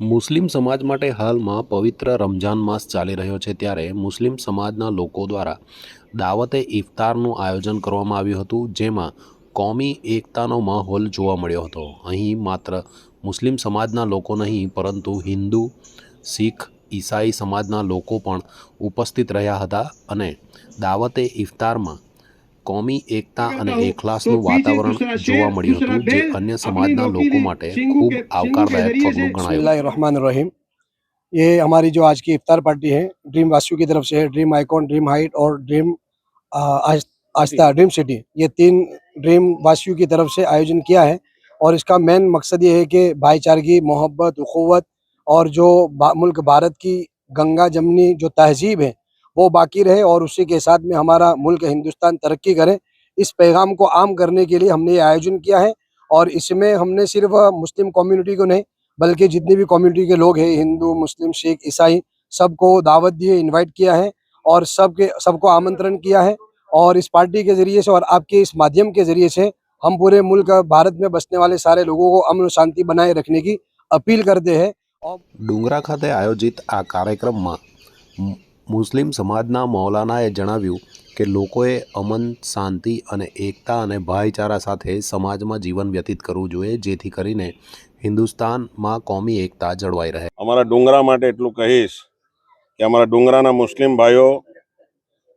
મુસ્લિમ સમાજ માટે હાલમાં પવિત્ર રમઝાન માસ ચાલી રહ્યો છે ત્યારે મુસ્લિમ સમાજના લોકો દ્વારા દાવતે ઇફતારનું આયોજન કરવામાં આવ્યું હતું, જેમાં કોમી એકતાનો માહોલ જોવા મળ્યો હતો. અહીં માત્ર મુસ્લિમ સમાજના લોકો નહીં, પરંતુ હિન્દુ, શીખ, ઈસાઈ સમાજના લોકો પણ ઉપસ્થિત રહ્યા હતા અને દાવતે ઇફતારમાં કોમી એકતા અને એખલાસનું વાતાવરણ જોવા મળ્યું હતું જે અન્ય સમાજના લોકો માટે ખૂબ આવકારદાયક પગલું ગણાયું रहमान रहीम ये हमारी जो आज की इफ्तार पार्टी है ड्रीम वासियों की तरफ से है ड्रीम आइकॉन ड्रीम हाइट और ड्रीम आस्था ड्रीम सिटी ये तीन ड्रीम वासियों की तरफ से आयोजन किया है और इसका मेन मकसद ये है कि भाईचारगी मोहब्बत उखुवत और जो बा- मुल्क भारत की गंगा जमनी जो तहजीब है वो बाकी रहे और उसी के साथ में हमारा मुल्क हिंदुस्तान तरक्की करे इस पैगाम को आम करने के लिए हमने ये आयोजन किया है और इसमें हमने सिर्फ मुस्लिम कम्युनिटी को नहीं बल्कि जितनी भी कम्युनिटी के लोग हैं हिंदू मुस्लिम सिख ईसाई सबको दावत दी है इनवाइट किया है और सबके सबको आमंत्रण किया है और इस पार्टी के जरिए से और आपके इस माध्यम के जरिए से हम पूरे मुल्क भारत में बसने वाले सारे लोगों को अमन और शांति बनाए रखने की अपील करते हैं ડુંગરા ખાતે આયોજિત આ કાર્યક્રમમાં મુ- મુસ્લિમ સમાજના મૌલાનાએ જણાવ્યું કે લોકોએ અમન, શાંતિ અને એકતા અને ભાઈચારા સાથે સમાજમાં જીવન વ્યતીત કરવું જોઈએ, જેથી કરીને હિન્દુસ્તાનમાં કોમી એકતા જળવાઈ રહે. અમારા ડુંગરા માટે એટલું કહીશ કે અમારા ડુંગરાના મુસ્લિમ ભાઈઓ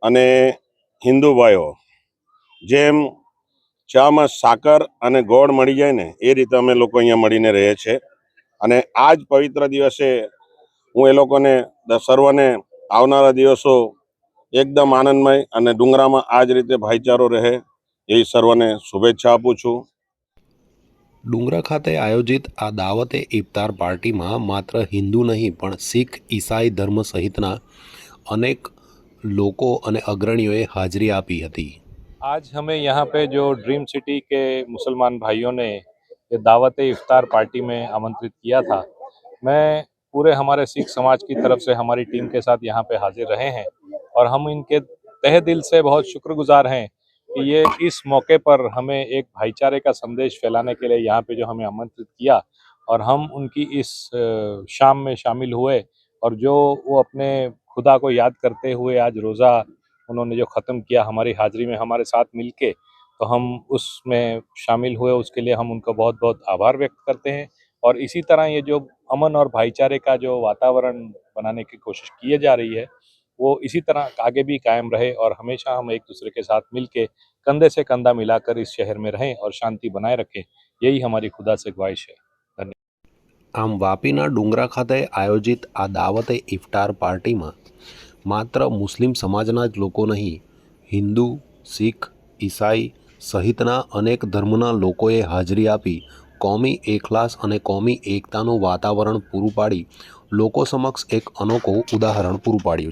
અને હિન્દુ ભાઈઓ, જેમ ચામાં સાકર અને ગોળ મળી જાય ને, એ રીતે અમે લોકો અહીંયા મળીને રહીએ છીએ અને આ જ પવિત્ર દિવસે હું એ લોકોને સર્વને આવનારા દિવસો એકદમ આનંદમય અને ડુંગરામાં આ જ રીતે ભાઈચારો રહે એ સર્વને શુભેચ્છા આપું છું ડુંગરા ખાતે આયોજિત આ દાવતે ઇફતાર પાર્ટીમાં માત્ર હિન્દુ નહીં પણ શીખ ઈસાઈ ધર્મ સહિતના અનેક લોકો અને અગ્રણીઓએ હાજરી આપી હતી आज हमें यहाँ पे जो ड्रीम सिटी के मुसलमान भाइयों ने ये दावत इफ्तार पार्टी में आमंत्रित किया था मैं पूरे हमारे सिख समाज की तरफ़ से हमारी टीम के साथ यहाँ पे हाजिर रहे हैं और हम इनके तह दिल से बहुत शुक्रगुजार हैं कि ये इस मौके पर हमें एक भाईचारे का संदेश फैलाने के लिए यहाँ पे जो हमें आमंत्रित किया और हम उनकी इस शाम में शामिल हुए और जो वो अपने खुदा को याद करते हुए आज रोज़ा उन्होंने जो ख़त्म किया हमारी हाजिरी में हमारे साथ मिलके तो हम उसमें शामिल हुए, उसके लिए हम उनका बहुत बहुत आभार व्यक्त करते हैं और इसी तरह ये जो अमन और भाईचारे का जो वातावरण बनाने की कोशिश की जा रही है वो इसी तरह आगे भी कायम रहे और हमेशा हम एक दूसरे के साथ मिलके कंधे से कंधा मिलाकर इस शहर में रहें और शांति बनाए रखें यही हमारी खुदा से ख्वाहिश है આમ વાપીના ડુંગરા ખાતે આયોજિત આ દાવતે ઇફતાર પાર્ટીમાં માત્ર મુસ્લિમ સમાજના જ લોકો નહીં હિન્દુ શીખ ઈસાઈ સહિતના અનેક ધર્મના લોકોએ હાજરી આપી કોમી એખલાસ અને કોમી એકતાનું વાતાવરણ પૂરું પાડી, લોકો સમક્ષ એક અનોખું ઉદાહરણ પૂરું પાડ્યું